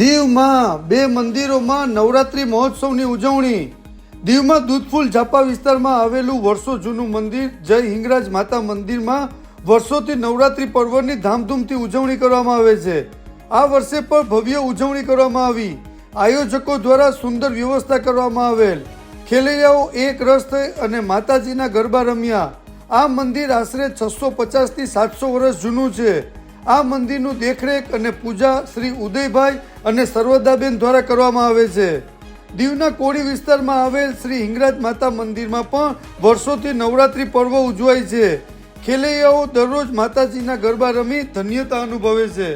દીવમાં બે મંદિરોમાં નવરાત્રિ મહોત્સવની ઉજવણી. દીવમાં દૂધફૂલ ઝાપા વિસ્તારમાં આવેલું વર્ષો જૂનું મંદિર, જય હિંગરાજ માતા મંદિરમાં વર્ષોથી નવરાત્રિ પર્વની ધામધૂમથી ઉજવણી કરવામાં આવે છે. આ વર્ષે પણ ભવ્ય ઉજવણી કરવામાં આવી. આયોજકો દ્વારા સુંદર વ્યવસ્થા કરવામાં આવેલ. ખેલૈયાઓ એક રસ થઈ અને માતાજીના ગરબા રમ્યા. આ મંદિર આશરે છસો પચાસથી સાતસો વર્ષ જૂનું છે. આ મંદિરનું દેખરેખ અને પૂજા શ્રી ઉદયભાઈ અને સર્વદાબેન દ્વારા કરવામાં આવે છે. દીવના કોળી વિસ્તારમાં આવેલ શ્રી હિંગરાજ માતા મંદિરમાં પણ વર્ષોથી નવરાત્રિ પર્વ ઉજવાય છે. ખેલૈયાઓ દરરોજ માતાજીના ગરબા રમી ધન્યતા અનુભવે છે.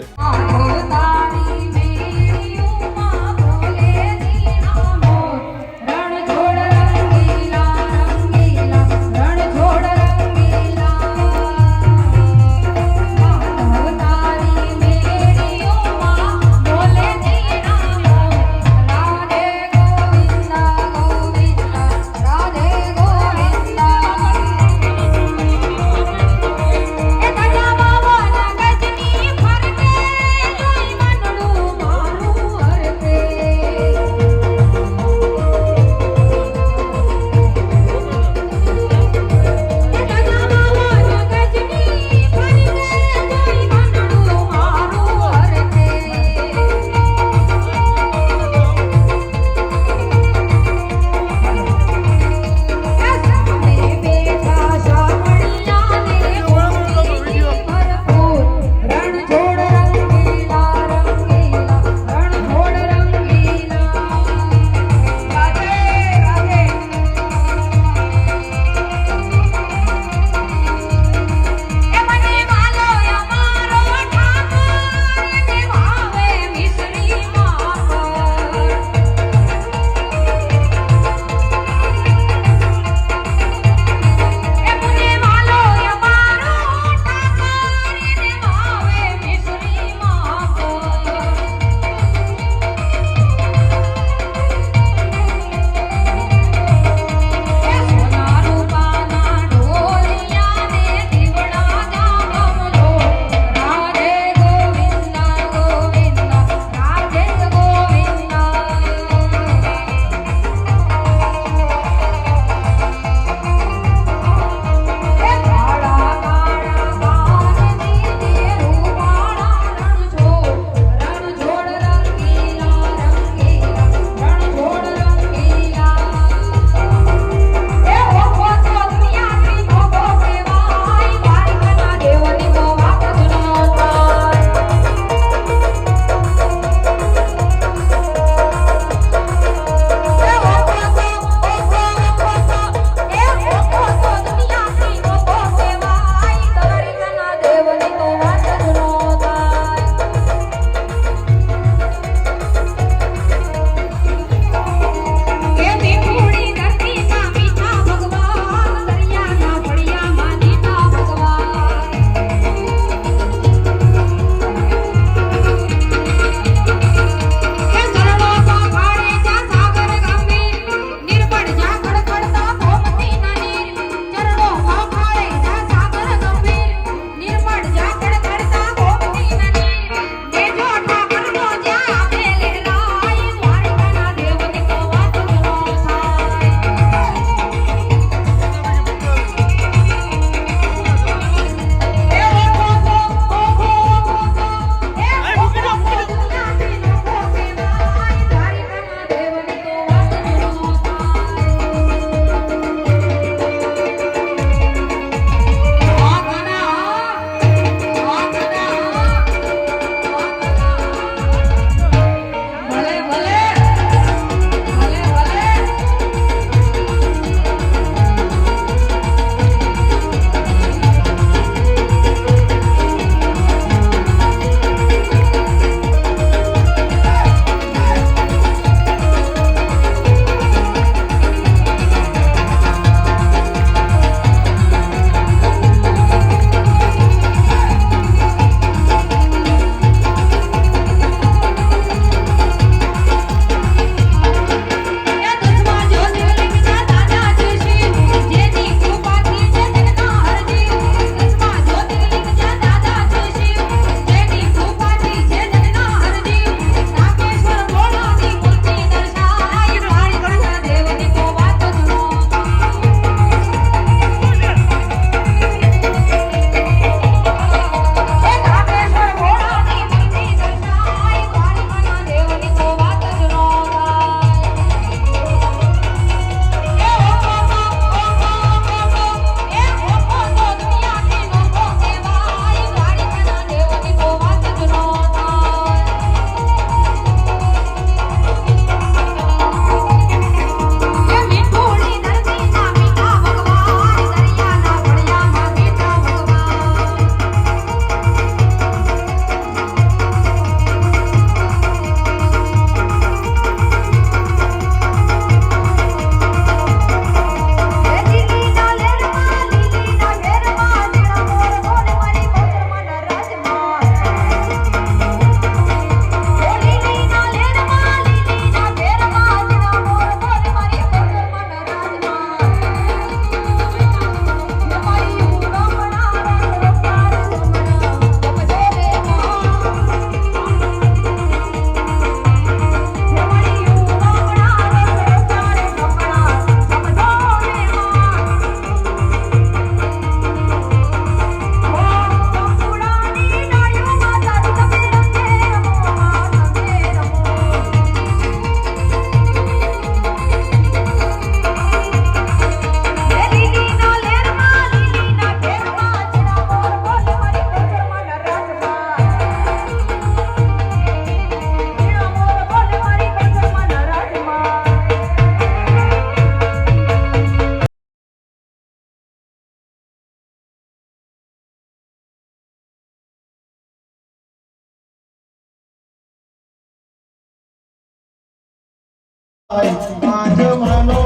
মাঝ মানো